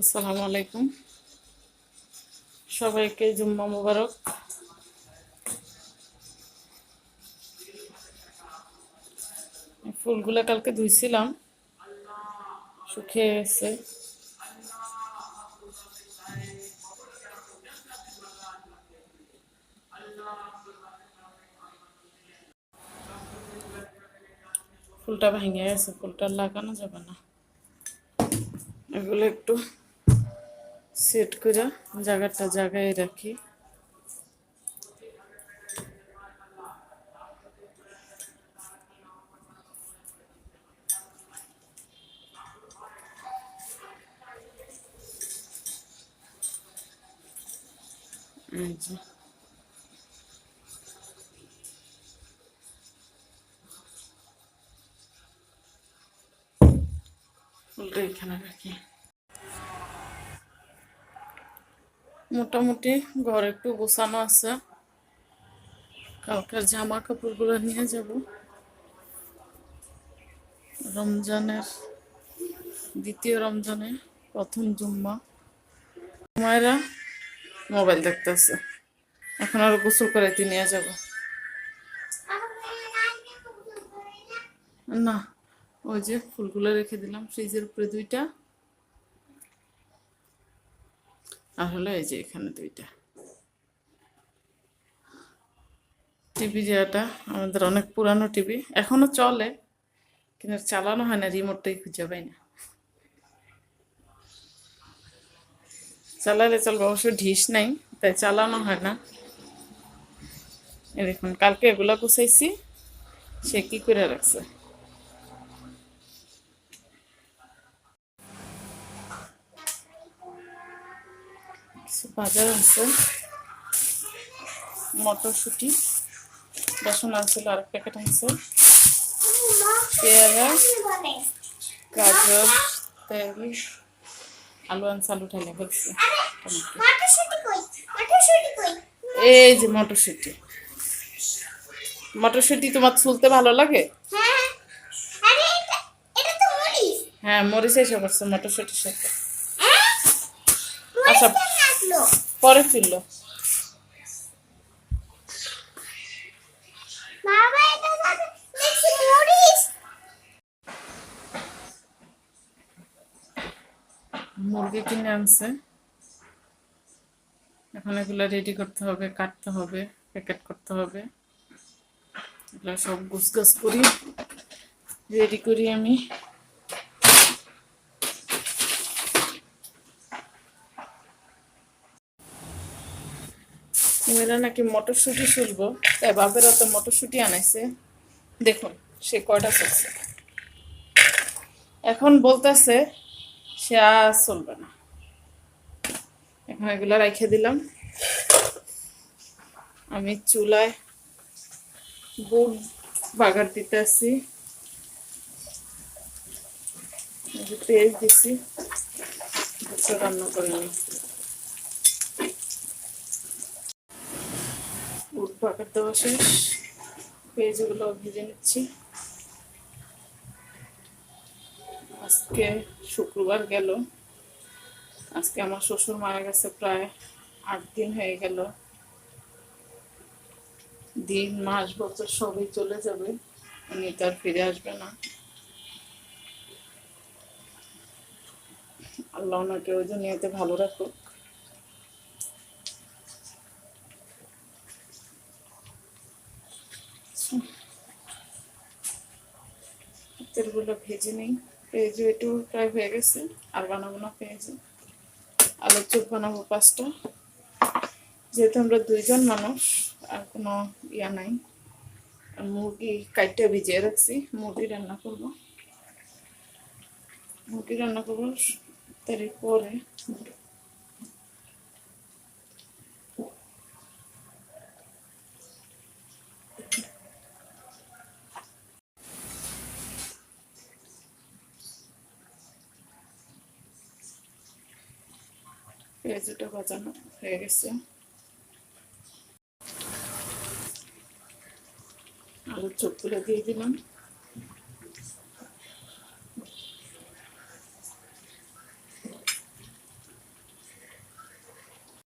আসসালামু আলাইকুম। সবাইকে জুম্মা মুবারক। ফুলগুলা কালকে ধুইছিলাম। শুকিয়ে গেছে। ফুলটা ভেঙে গেছে। ফুলটা লাগানো যাবে না। এগুলো একটু সেট করে জায়গাটা জায়গায় রাখি। ফুলটা এখানে রাখি। মোটামুটি ঘর একটু গোছানো আছে। কালকের জামা কাপড়গুলো নিয়ে যাব। রমজানের, দ্বিতীয় রমজানে প্রথম জুম্মা। মায়েরা মোবাইল দেখতেছে। এখন আর গোসল করে তিনি নিয়ে যাব। না, ওই যে ফুলগুলো রেখে দিলাম, ফ্রিজের উপরে দুইটা। আর হলো এই যে এখানে দুইটা। টিভি যেটা আমাদের অনেক পুরানো টিভি, এখনও চলে, কিন্তু চালানো হয় না রিমোটটাই খুঁজে পাই না। চালালে চলবে, অবশ্য ঢিস নাই, তাই চালানো হয় না। দেখুন, কালকে এগুলা গুছাইছি, সে কি করে রাখছে? বাজার আছে। মটরশুঁটি বেসন আনছিল আর প্যাকেট আনছে পেয়ারা গাজর তেল আলু আনছে আলু ঠাইলে ফেলছে। এই যে মটরশুঁটি। মটরশুঁটি তোমার চুলতে ভালো লাগে? হ্যাঁ মরিচ। এসে করছে মটরশুঁটির সাথে আচ্ছা পরে ফিরলো। মুরগি কিনে আনছে। এখন এগুলো রেডি করতে হবে কাটতে হবে প্যাকেট করতে হবে। এগুলো সব গুছগাছ করি রেডি করি আমি। মেয়েরা নাকি মটরশুঁটি শুলবো তাই বাপেরা তো মটরশুঁটি আনাইছে। দেখুন, সে কয়টা চলছে এখন বলতেছে, সে আর চলবে না। এখন এগুলো রেখে দিলাম। আমি চুলায় বুট বাগার দিতে আসি পেঁয়াজ দিছি রান্না করে নিই। বুট বাগার দেওয়া শেষ। পেঁয়াজগুলো ভেজে নিচ্ছি। আজকে শুক্রবার গেল। আজকে আমার শ্বশুর মারা গেছে প্রায় আট দিন হয়ে গেল। দিন, মাস, বছর সবই চলে যাবে। উনি তো আর ফিরে আসবে না। আল্লাহ ওনাকে ওই দুনিয়াতে ভালো রাখুক। তেলগুলো ভেজে নিই। পেঁয়াজ একটু প্রায় হয়ে গেছে, আর বানাবো না পেঁয়াজ আলুর চপ বানাবো পাঁচটা। যেহেতু আমরা দুইজন মানুষ, আর কোনো ইয়া নাই। মুরগি কাইটটা ভিজিয়ে রাখছি, মুরগি রান্না করব। মুরগি রান্না করব তার পেঁয়াজটা হয়ে গেছে। দিয়ে দিলাম।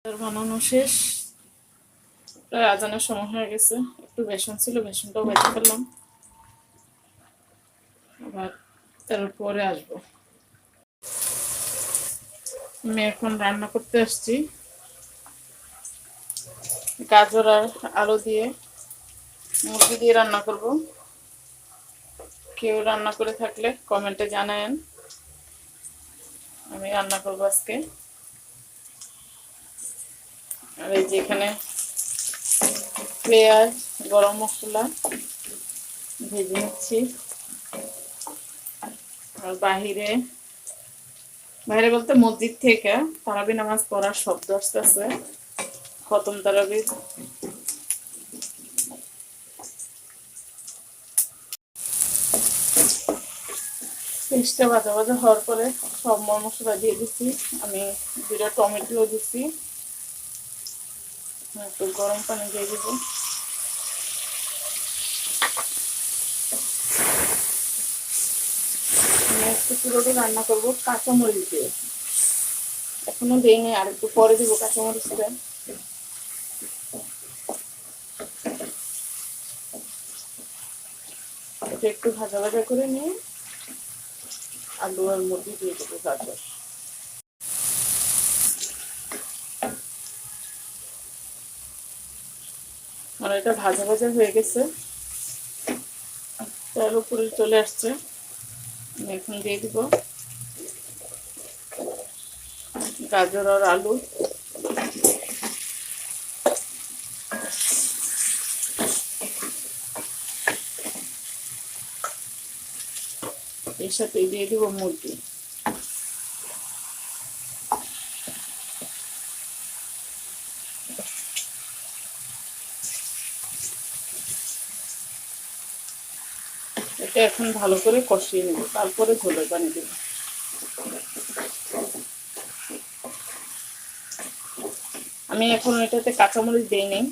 বানানো শেষ। প্রায় আজানের সময় হয়ে গেছে। একটু বেসন ছিল, বেসনটাও বেঁচে ফেললাম। আবার তারপরে আসব। আমি এখন রান্না করতে আসছি। গাজর আর আলু দিয়ে মুরগি দিয়ে রান্না করব। কেউ রান্না করে থাকলে কমেন্টে জানায়েন। আমি রান্না করব আজকে। আর এই যে এখানে পেঁয়াজ, গরম মশলা ভেজে নিচ্ছি। আর বাহিরে বাইরে বলতে মসজিদ থেকে তারাবি নামাজ পড়ার শব্দ আসতেছে। খতম তারাবির পেস্টটা ভাজা ভাজা হওয়ার পরে সব মর মশলা দিয়ে দিচ্ছি আমি দুটা টমেটো দিচ্ছি একটু গরম পানি দিয়ে দিব আমি একটু পুরোটা রান্না করব কাঁচামরিচ। দিয়ে এখনও দেয়নি আর একটু পরে দিব কাঁচামরিচটা। এটা একটু ভাজা ভাজা করে নিয়ে আলু আর মুরগি দিয়ে দেবো গাজর আর এটা ভাজা ভাজা হয়ে গেছে। তেল উপরে চলে আসছে। এখন দিয়ে দিব গাজর আর আলু। এর সাথে দিয়ে দিব মুরগি। এখন ভালো করে কষিয়ে নেব, তারপরে ঝোলের পানি দেব। আমি এখন এটাতে কাঁচামরিচ দিই নেই।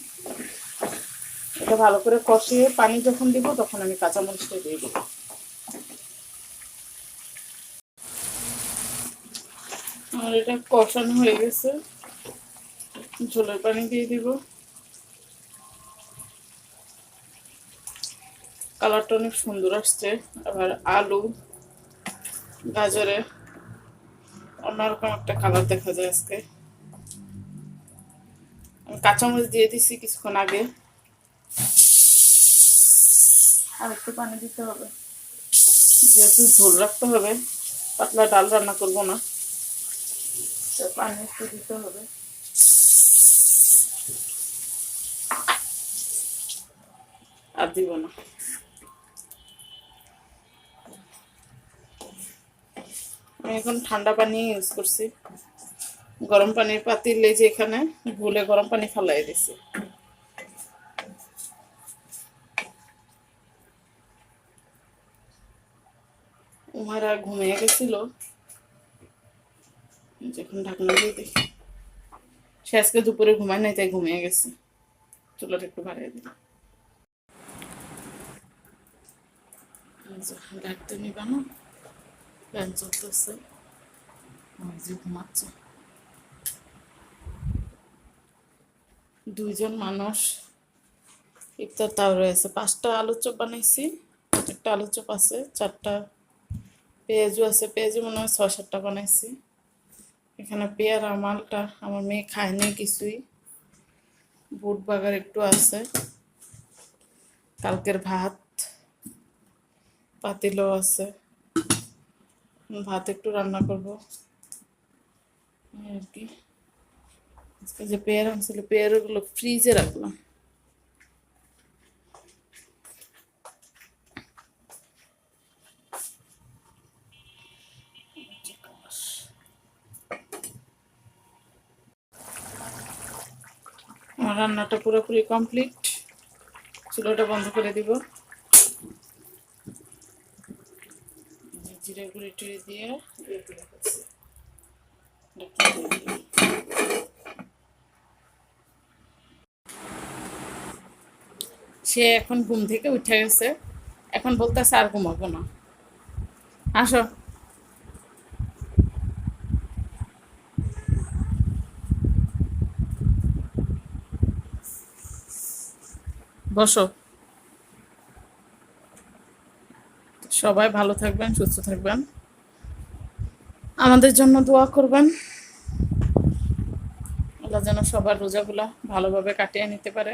এটা ভালো করে কষিয়ে পানি যখন দিব, তখন আমি কাঁচামরিচটা দিয়ে দেবো। আর এটা কষানো হয়ে গেছে। ঝোলের পানি দিয়ে দিব। কালারটা অনেক সুন্দর আসছে। আবার আলু, গাজরে, অন্যরকম একটা কালার দেখা যায় আজকে। আমি কাঁচামরিচ দিয়ে দিছি কিছুক্ষণ আগে। আর একটু পানি দিতে হবে। যেহেতু ঝোল রাখতে হবে, পাতলা ডাল রান্না করব না। তো পানি একটু দিতে হবে। আর দিব না। আমি এখন ঠান্ডা পানি ইউজ করছি। গরম পানির পাতিলে যে এখানে ভুলে গরম পানি ফালাই দিছি। উমারা ঘুমিয়ে গেছিল। যখন ঢাকনা দিয়ে দেখি। সে আজকে দুপুরে ঘুমায় নাই, তাই ঘুমিয়ে গেছে। চুলাটা একটু বাড়িয়ে দিল ডাকতে নিবা না ফ্যান চলতেছে যে ঘুমাচ্ছে দুইজন মানুষ। ইফতার তাও রয়েছে। পাঁচটা আলুর চপ বানাইছি। একটা আলুর চপ আছে, চারটা পেঁয়াজও আছে। পেঁয়াজও মনে হয় ছয়, সাতটা বানাইছি। এখানে পেয়ারা, মালটা আমার মেয়ে খায়নি কিছুই। বুট বাগার একটু আছে। কালকের ভাত। পাতিলও আছে। ভাত একটু রান্না করব। আর কি। আজকে যে পেয়ারা আনছিল, পেয়ারাগুলো ফ্রিজে রাখলাম। রান্নাটা পুরোপুরি কমপ্লিট। চুলোটা বন্ধ করে দিব। দিয়ে ইয়ে সে এখন ঘুম থেকে উঠে গেছে। এখন বলতেছে আর ঘুমাবো না। আসো। বসো। সবাই ভালো থাকবেন, সুস্থ থাকবেন। আমাদের জন্য দোয়া করবেন। আল্লাহ যেন সবার রোজাগুলা ভালোভাবে কাটিয়ে নিতে পারে।